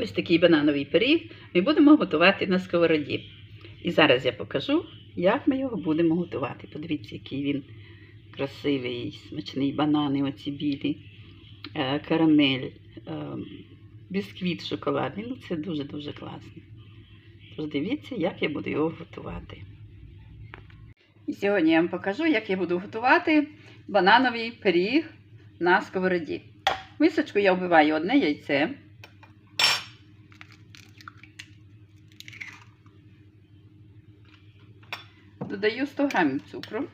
Ось такий банановий пиріг ми будемо готувати на сковороді. І зараз я покажу, як ми його будемо готувати. Подивіться, який він красивий, смачний банани, оці білі, е, карамель, е, бісквіт шоколадний. Ну, це дуже-дуже класно. Тож дивіться, як я буду його готувати. І сьогодні я вам покажу, як я буду готувати банановий пиріг на сковороді. В Мисочку я вбиваю одне яйце. Додаю 100 грамів цукру.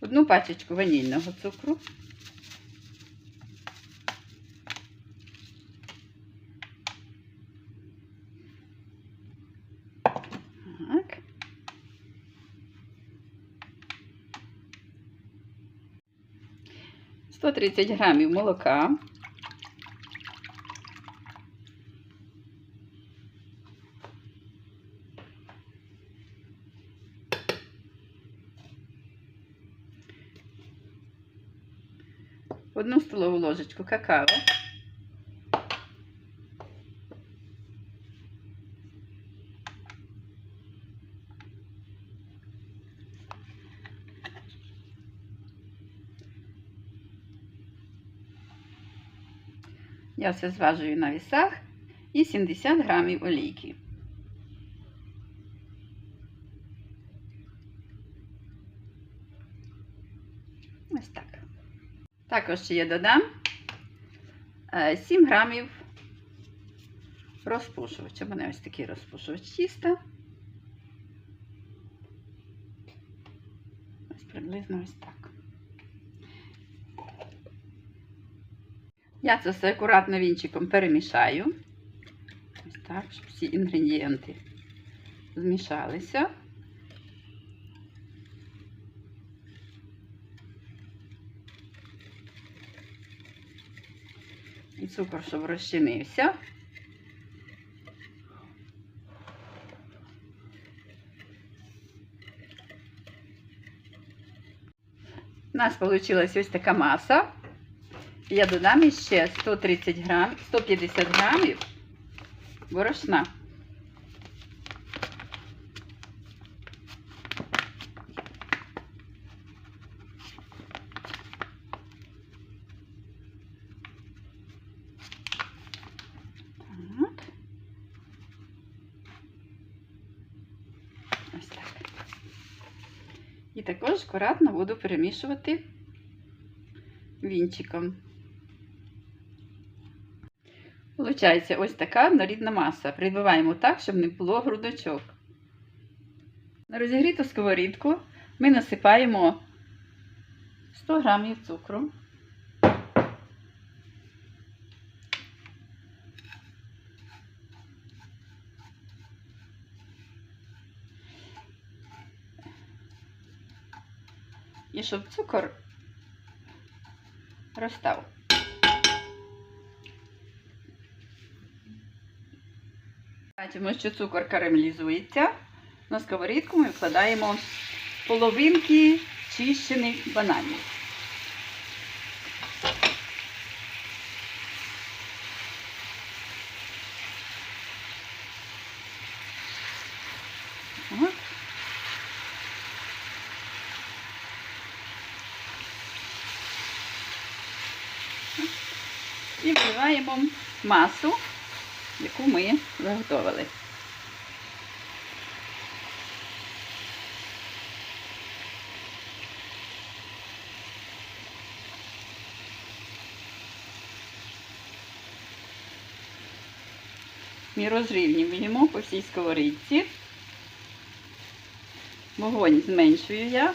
Одну пачечку ванільного цукру. 130 грамів молока. Одну столову ложечку какао. Я все зважую на вісах і 70 грамів олійки. Ось так. Також ще я додам е, 7 грамів розпушувача. Мене ось такий розпушувач тіста. Ось приблизно ось так. Я це все акуратно вінчиком перемішаю. Ось так, щоб всі інгредієнти змішалися. І цукор, щоб розчинився. У нас вийшла ось така маса. Я додам ще 130 грам, 150 грамів борошна. Ось так. І також акуратно буду перемішувати вінчиком. Получається ось така однорідна маса. Прибиваємо так, щоб не було грудочок. На розігріту сковорідку ми насипаємо 100 грамів цукру. І щоб цукор розстав. Бачимо, що цукор карамелізується. На сковорідку ми вкладаємо половинки чищених бананів. І вливаємо масу, яку ми виготовили. Ми розрівнюємо по всій сковорідці. Вогонь зменшую я.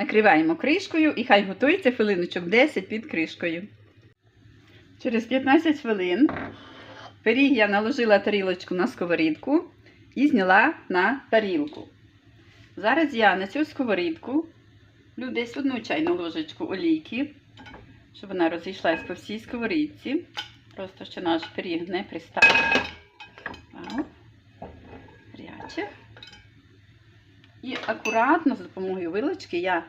Накриваємо кришкою і хай готується хвилиночок 10 під кришкою. Через 15 хвилин пиріг я наложила тарілочку на сковорідку і зняла на тарілку. Зараз я на цю сковорідку люблю десь одну чайну ложечку олійки, щоб вона розійшлась по всій сковорідці. Просто що наш пиріг не пристав. Акуратно за допомогою вилочки я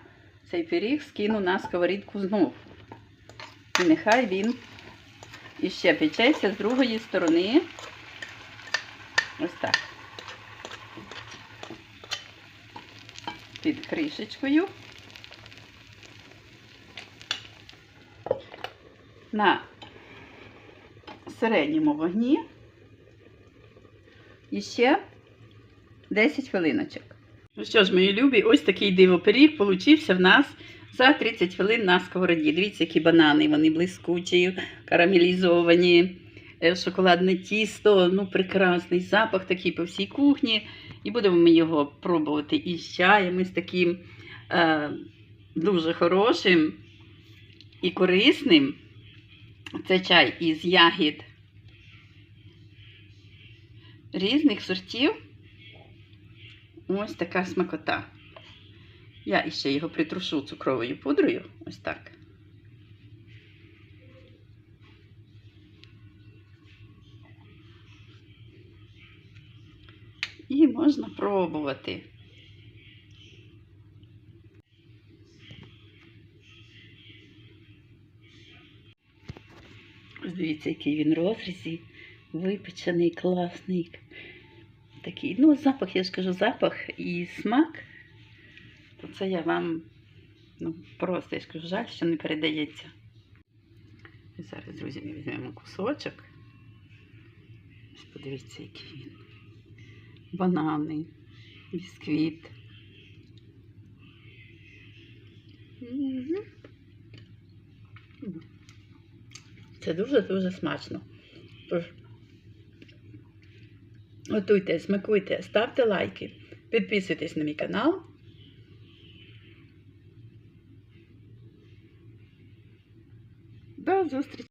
цей пиріг скину на сковорідку знов. І нехай він іще печеться з другої сторони. Ось так. Під кришечкою. На середньому вогні. І ще 10 хвилиночок. Ну що ж, мої любі, ось такий дивопиріг получився в нас за 30 хвилин на сковороді. Дивіться, які банани, вони блискучі, карамелізовані, е, шоколадне тісто, ну прекрасний запах такий по всій кухні. І будемо ми його пробувати із чаєм, із таким е, дуже хорошим і корисним. Це чай із ягід різних сортів. Ось така смакота. Я іще його притрушу цукровою пудрою. Ось так. І можна пробувати. Дивіться, який він розрізі, випечений, класний. Такий, ну, запах, я ж кажу, запах і смак. То це я вам ну, просто я ж кажу, жаль, що не передається. І зараз, друзі, ми візьмемо кусочок. Подивіться, який він. Банани, бісквіт. Це дуже-дуже смачно. Готуйте, смакуйте, ставте лайки, підписуйтесь на мій канал. До зустрічі!